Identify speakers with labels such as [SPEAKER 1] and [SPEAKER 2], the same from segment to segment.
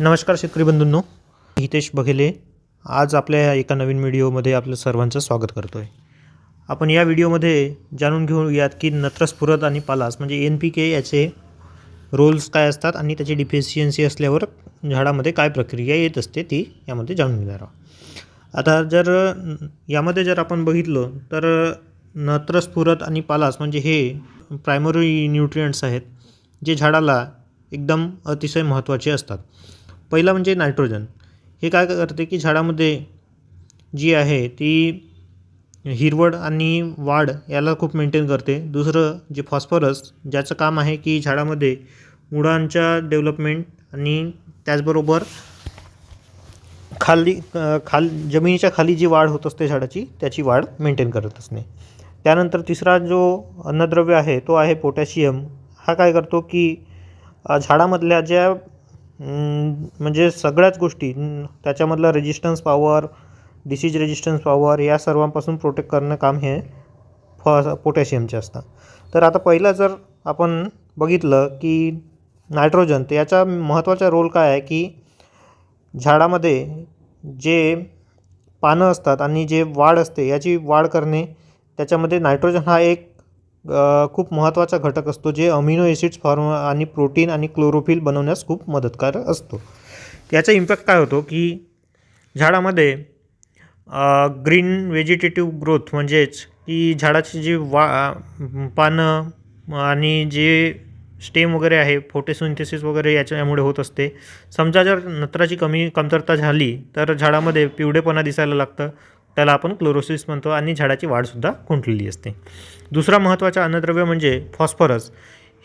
[SPEAKER 1] नमस्कार शेतकरी बंधूंनो हितेश बघेले. आज आपल्या एका नवीन व्हिडिओमध्ये आपलं सर्वांचं स्वागत करतो आहे आपण या व्हिडिओमध्ये जाणून घेऊयात की नत्रस्फुरद आणि पालास म्हणजे एन पी के याचे रोल्स काय असतात आणि त्याची डिफिशियन्सी असल्यावर झाडामध्ये काय प्रक्रिया येत असते ती यामध्ये जाणून घेणार आहोत. आता जर यामध्ये जर आपण बघितलं तर नत्रस्फुरद आणि पालास म्हणजे हे प्रायमरी न्यूट्रियंट्स आहेत जे झाडाला एकदम अतिशय महत्त्वाचे असतात. पहिलं म्हणजे नायट्रोजन. हे काय करते की झाडामध्ये जी आहे ती हिरवळ आणि वाढ याला खूप मेंटेन करते. दुसरं जे फॉस्फरस ज्याचं काम आहे की झाडामध्ये मुळांच्या डेव्हलपमेंट आणि त्याचबरोबर खाली खाल जमिनीच्या खाली जी वाढ होत असते झाडाची त्याची वाढ मेंटेन करत असणे. त्यानंतर तिसरा जो अन्नद्रव्य आहे तो आहे पोटॅशियम हा काय करतो की झाडामधल्या ज्या म्हणजे सगळ्याच गोष्टी त्याच्यामधला resistance power disease resistance power या सर्वांपासून प्रोटेक्ट करणं काम हे फ पोटॅशियमचे असतं. तर आता पहिलं जर आपण बघितलं की नायट्रोजन तर याचा महत्त्वाचा रोल काय आहे की झाडामध्ये जे पानं असतात आणि जे वाढ असते याची वाढ करणे त्याच्यामध्ये नायट्रोजन हा एक खूप महत्त्वाचा घटक असतो जे अमिनो ॲसिड्स फॉर्म आणि प्रोटीन आणि क्लोरोफिल बनवण्यास खूप मदतकार असतो. याचा इम्पॅक्ट काय होतो की झाडामध्ये ग्रीन व्हेजिटेटिव्ह ग्रोथ म्हणजेच की झाडाची जी वा पानं आणि जे स्टेम वगैरे आहे फोटोसिंथेसिस वगैरे याच्यामुळे होत असते. समजा जर नत्राची कमी कमतरता झाली तर झाडामध्ये पिवळेपणा दिसायला लागतं. त्याला आपण क्लोरोसिस म्हणतो आणि झाडाची वाढसुद्धा खुंटलेली असते. दुसरा महत्त्वाचा अन्नद्रव्य म्हणजे फॉस्फरस.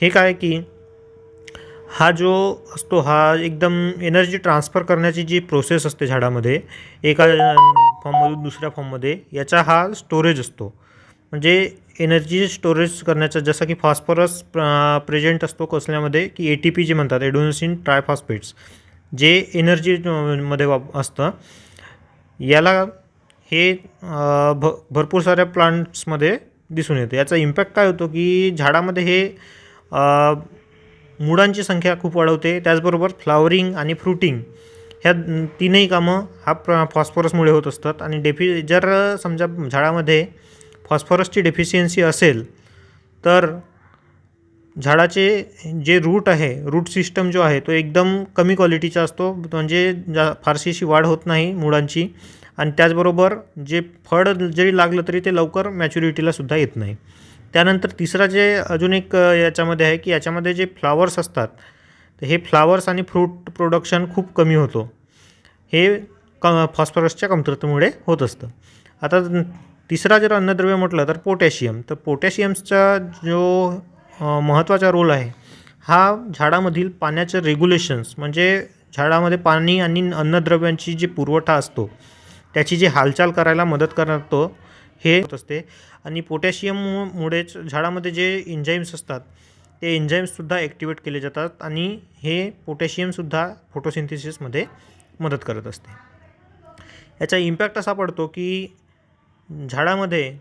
[SPEAKER 1] हे काय की हा जो असतो हा एकदम एनर्जी ट्रान्सफर करण्याची जी प्रोसेस असते झाडामध्ये एका फॉर्ममधून दुसऱ्या फॉर्ममध्ये याचा हा स्टोरेज असतो. म्हणजे एनर्जी स्टोरेज करण्याचा जसं की फॉस्फरस प्रेझेंट असतो कसल्यामध्ये की ए टी पी जे म्हणतात एडोनसिन ट्रायफॉस्फेट्स जे एनर्जी मध्ये वाप असतं याला हे भ भरपूर साऱ्या प्लांट्समध्ये दिसून येतं. याचा इम्पॅक्ट काय होतो की झाडामध्ये हे मुळांची संख्या खूप वाढवते. त्याचबरोबर फ्लावरिंग आणि फ्रुटिंग ह्या तीनही कामं हा प्र फॉस्फरसमुळे होत असतात. आणि डेफि जर समजा झाडामध्ये फॉस्फरसची डेफिशियन्सी असेल तर झाडाचे जे रूट आहे रूट सिस्टम जो आहे तो एकदम कमी क्वालिटीचा असतो. म्हणजे जा फारशीशी वाढ होत नाही मुळांची आणि त्याचबरोबर जे फळ जरी लागलं तरी ते लवकर मॅच्युरिटीला सुद्धा येत नाही. त्यानंतर तिसरा जे अजून एक याच्यामध्ये आहे की याच्यामध्ये जे फ्लावर्स असतात तर हे फ्लावर्स आणि फ्रूट प्रोडक्शन खूप कमी होतो. हे क फॉस्फरसच्या कमतरतेमुळे होत असतं. आता तिसरा जर अन्नद्रव्य म्हटलं तर पोटॅशियम तर पोटॅशियमचा जो महत्त्वाचा रोल आहे हा झाडामधील पाण्याचं रेग्युलेशन्स म्हणजे झाडामध्ये पाणी आणि अन्नद्रव्यांची जी पुरवठा असतो त्याची जी हालचाल करायला मदत करतो हे होत असते. आणि पोटॅशियममुळेच झाडामध्ये जे एन्झाईम्स असतात ते एन्झाईम्ससुद्धा ॲक्टिवेट केले जातात आणि हे पोटॅशियमसुद्धा फोटोसिंथेसिसमध्ये मदत करत असते. याचा इम्पॅक्ट असा पडतो की झाडामध्ये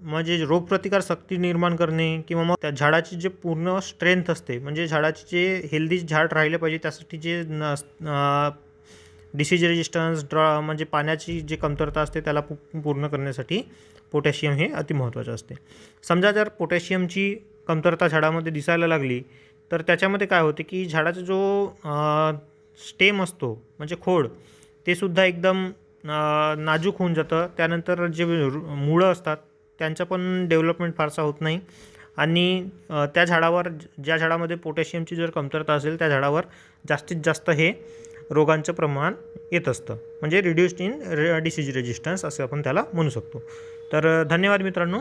[SPEAKER 1] म्हणजे रोगप्रतिकार शक्ती निर्माण करणे किंवा मग त्या झाडाची जे पूर्ण स्ट्रेंथ असते म्हणजे झाडाची जे हेल्दी झाड राहिले पाहिजे त्यासाठी जे न डिसीज रेजिस्टन्स ड्रॉ म्हणजे पाण्याची जी कमतरता असते त्याला पूर्ण करण्यासाठी पोटॅशियम हे अतिमहत्त्वाचं असते. समजा जर पोटॅशियमची कमतरता झाडामध्ये दिसायला लागली तर त्याच्यामध्ये काय होते की झाडाचा जो स्टेम असतो म्हणजे खोड ते सुद्धा एकदम नाजूक होऊन जातं. त्यानंतर जे मुळं असतात त्यांचं पण डेव्हलपमेंट फारसा होत नाही. आणि त्या झाडावर ज्या झाडामध्ये पोटॅशियमची जर कमतरता असेल त्या झाडावर जास्तीत जास्त हे रोगांचं प्रमाण येत असतं. म्हणजे रिड्युस्ड इन डिसीज रेजिस्टन्स असं आपण त्याला म्हणू शकतो. तर धन्यवाद मित्रांनो.